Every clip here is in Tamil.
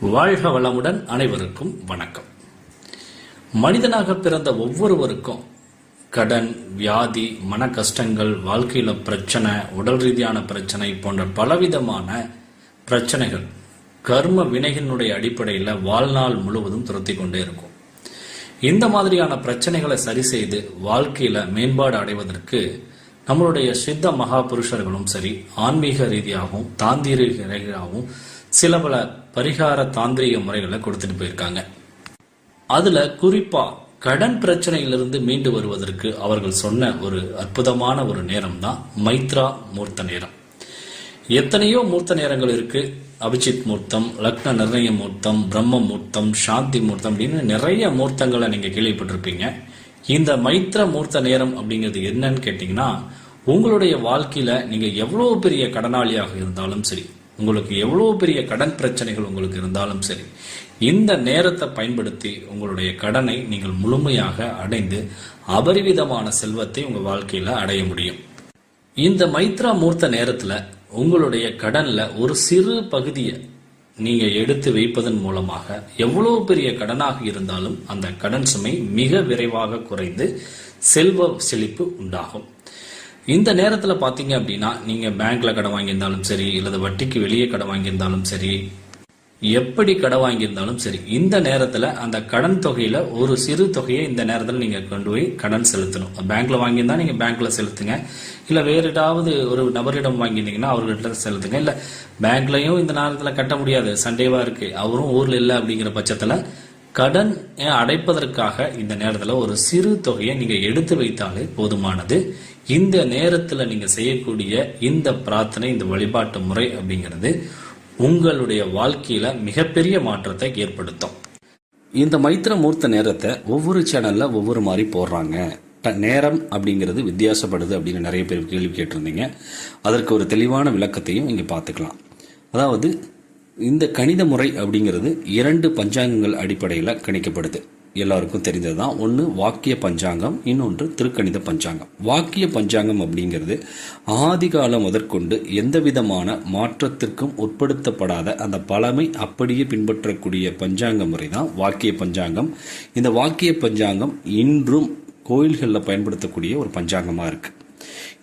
வாழ்க வளமுடன் அனைவருக்கும் வணக்கம். மனிதனாக பிறந்த ஒவ்வொருவருக்கும் கடன் வியாதி மன கஷ்டங்கள் வாழ்க்கையில பிரச்சனை உடல் ரீதியான பிரச்சனை போன்ற பலவிதமான பிரச்சனைகள் கர்ம வினைகளினுடைய அடிப்படையில் வாழ்நாள் முழுவதும் துரத்தி கொண்டே இருக்கும். இந்த மாதிரியான பிரச்சனைகளை சரி செய்து வாழ்க்கையில மேம்பாடு அடைவதற்கு நம்மளுடைய சித்த மகா புருஷர்களும் சரி ஆன்மீக ரீதியாகவும் தாந்திரீக ரீதியாகவும் சில பல பரிகார தாந்திரிக முறைகளை கொடுத்துட்டு போயிருக்காங்க. அதுல குறிப்பா கடன் பிரச்சனையிலிருந்து மீண்டு வருவதற்கு அவர்கள் சொன்ன ஒரு அற்புதமான ஒரு நேரம் தான் மைத்ரா மூர்த்த நேரம். எத்தனையோ மூர்த்த நேரங்கள் இருக்கு. அபிஜித் மூர்த்தம் லக்ன நிர்ணய மூர்த்தம் பிரம்ம மூர்த்தம் சாந்தி மூர்த்தம் அப்படின்னு நிறைய மூர்த்தங்களை நீங்க கேள்விப்பட்டிருப்பீங்க. இந்த மைத்ர மூர்த்த நேரம் அப்படிங்கிறது என்னன்னு கேட்டீங்கன்னா உங்களுடைய வாழ்க்கையில நீங்க எவ்வளவு பெரிய கடனாளியாக இருந்தாலும் சரி உங்களுக்கு எவ்வளவு பெரிய கடன் பிரச்சனைகள் உங்களுக்கு இருந்தாலும் சரி இந்த நேரத்தை பயன்படுத்தி உங்களுடைய கடனை நீங்கள் முழுமையாக அடைந்து அபரிவிதமான செல்வத்தை உங்கள் வாழ்க்கையில் அடைய முடியும். இந்த மைத்ரா மூர்த்த நேரத்தில் உங்களுடைய கடனில் ஒரு சிறு பகுதியை நீங்கள் எடுத்து வைப்பதன் மூலமாக எவ்வளோ பெரிய கடனாக இருந்தாலும் அந்த கடன் சுமை மிக விரைவாக குறைந்து செல்வ செழிப்பு உண்டாகும். இந்த நேரத்தில் பார்த்தீங்க அப்படின்னா நீங்கள் பேங்க்கில் கடன் வாங்கியிருந்தாலும் சரி இல்லது வட்டிக்கு வெளியே கடன் வாங்கியிருந்தாலும் சரி எப்படி கடன் வாங்கியிருந்தாலும் சரி இந்த நேரத்தில் அந்த கடன் தொகையில் ஒரு சிறு தொகையை இந்த நேரத்தில் நீங்கள் கொண்டு போய் கடன் செலுத்தணும். பேங்க்கில் வாங்கியிருந்தா நீங்கள் பேங்க்கில் செலுத்துங்க. இல்லை வேறு ஏதாவது ஒரு நபரிடம் வாங்கியிருந்தீங்கன்னா அவர்கிட்ட செலுத்துங்க. இல்லை பேங்க்லையும் இந்த நேரத்தில் கட்ட முடியாது. சண்டேவாக இருக்குது அவரும் ஊரில் இல்லை அப்படிங்கிற பட்சத்தில் கடன் அடைப்பதற்காக இந்த நேரத்தில் ஒரு சிறு தொகையை நீங்கள் எடுத்து வைத்தாலே போதுமானது. இந்த நேரத்தில் நீங்கள் செய்யக்கூடிய இந்த பிரார்த்தனை இந்த வழிபாட்டு முறை அப்படிங்கிறது உங்களுடைய வாழ்க்கையில் மிகப்பெரிய மாற்றத்தை ஏற்படுத்தும். இந்த மைத்திர மூர்த்த நேரத்தை ஒவ்வொரு சேனலில் ஒவ்வொரு மாதிரி போடுறாங்க. நேரம் அப்படிங்கிறது வித்தியாசப்படுது அப்படின்னு நிறைய பேர் கேள்வி கேட்டிருந்தீங்க. அதற்கு ஒரு தெளிவான விளக்கத்தையும் இங்கே பார்த்துக்கலாம். அதாவது இந்த கணித முறை அப்படிங்கிறது இரண்டு பஞ்சாங்கங்கள் அடிப்படையில் கணிக்கப்படுது. எல்லாருக்கும் தெரிந்ததுதான். ஒன்று வாக்கிய பஞ்சாங்கம் இன்னொன்று திருக்கணித பஞ்சாங்கம். வாக்கிய பஞ்சாங்கம் அப்படிங்கிறது ஆதிகாலம் முதற்கொண்டு எந்த விதமான மாற்றத்திற்கும் உட்படுத்தப்படாத அந்த பழமை அப்படியே பின்பற்றக்கூடிய பஞ்சாங்க முறை தான் வாக்கிய பஞ்சாங்கம். இந்த வாக்கிய பஞ்சாங்கம் இன்றும் கோயில்களில் பயன்படுத்தக்கூடிய ஒரு பஞ்சாங்கமாக இருக்குது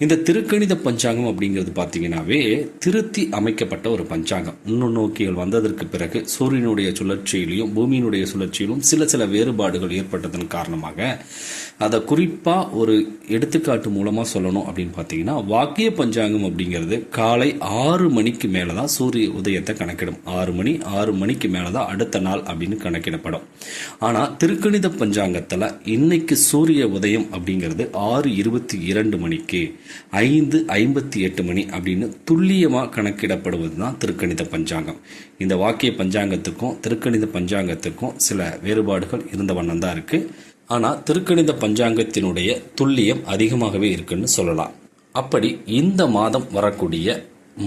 இந்த திருக்கணித பஞ்சாங்கம் அப்படிங்கிறது பார்த்தீங்கன்னாவே திருத்தி அமைக்கப்பட்ட ஒரு பஞ்சாங்கம். நுண்ணோக்கிகள் வந்ததற்கு பிறகு சூரியனுடைய சுழற்சியிலையும் பூமியினுடைய சுழற்சியிலும் சில சில வேறுபாடுகள் ஏற்பட்டதன் காரணமாக அதை குறிப்பாக ஒரு எடுத்துக்காட்டு மூலமாக சொல்லணும் அப்படின்னு பார்த்தீங்கன்னா வாக்கிய பஞ்சாங்கம் அப்படிங்கிறது காலை ஆறு மணிக்கு மேலே தான் சூரிய உதயத்தை கணக்கிடும். ஆறு மணி ஆறு மணிக்கு மேலே தான் அடுத்த நாள் அப்படின்னு கணக்கிடப்படும். ஆனால் திருக்கணித பஞ்சாங்கத்தில் இன்னைக்கு சூரிய உதயம் அப்படிங்கிறது ஆறு இருபத்தி இரண்டு மணிக்கு ஐந்து ஐம்பத்தி எட்டு மணி அப்படின்னு துல்லியமாக கணக்கிடப்படுவது தான் திருக்கணித பஞ்சாங்கம். இந்த வாக்கிய பஞ்சாங்கத்துக்கும் திருக்கணித பஞ்சாங்கத்துக்கும் சில வேறுபாடுகள் இருந்த வண்ணம் தான் இருக்கு. ஆனால் திருக்கணித பஞ்சாங்கத்தினுடைய துல்லியம் அதிகமாகவே இருக்குன்னு சொல்லலாம். அப்படி இந்த மாதம் வரக்கூடிய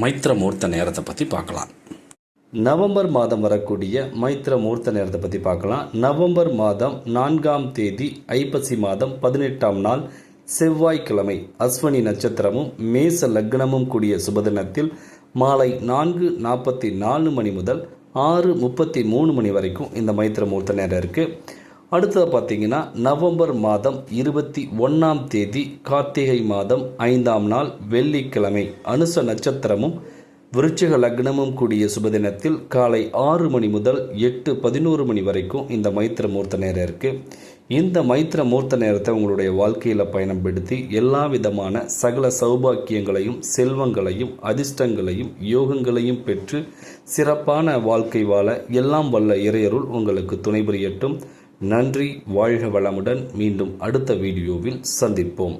மைத்திர மூர்த்த நேரத்தை பற்றி பார்க்கலாம். நவம்பர் மாதம் வரக்கூடிய மைத்திர மூர்த்த நேரத்தை பற்றி பார்க்கலாம். நவம்பர் மாதம் நான்காம் தேதி ஐப்பசி மாதம் பதினெட்டாம் நாள் செவ்வாய்க்கிழமை அஸ்வனி நட்சத்திரமும் மேச லக்னமும் கூடிய சுபதினத்தில் மாலை நான்கு நாற்பத்தி நாலு மணி முதல் ஆறு முப்பத்தி மூணு மணி வரைக்கும் இந்த மைத்திர மூர்த்த நேரம் இருக்குது அடுத்தது பார்த்தீங்கன்னா நவம்பர் மாதம் இருபத்தி ஒன்றாம் தேதி கார்த்திகை மாதம் ஐந்தாம் நாள் வெள்ளிக்கிழமை அனுச நட்சத்திரமும் விருச்சிக லக்னமும் கூடிய சுபதினத்தில் காலை ஆறு மணி முதல் எட்டு பதினோரு மணி வரைக்கும் இந்த மைத்திர மூர்த்த நேரம் இருக்குது இந்த மைத்திர மூர்த்த நேரத்தை உங்களுடைய வாழ்க்கையில் பயணப்படுத்தி எல்லா விதமான சகல சௌபாக்கியங்களையும் செல்வங்களையும் அதிர்ஷ்டங்களையும் யோகங்களையும் பெற்று சிறப்பான வாழ்க்கை வாழ எல்லாம் வல்ல இறையருள் உங்களுக்கு துணை புரியட்டும். நன்றி வாழ்க வளமுடன் மீண்டும் அடுத்த வீடியோவில் சந்திப்போம்.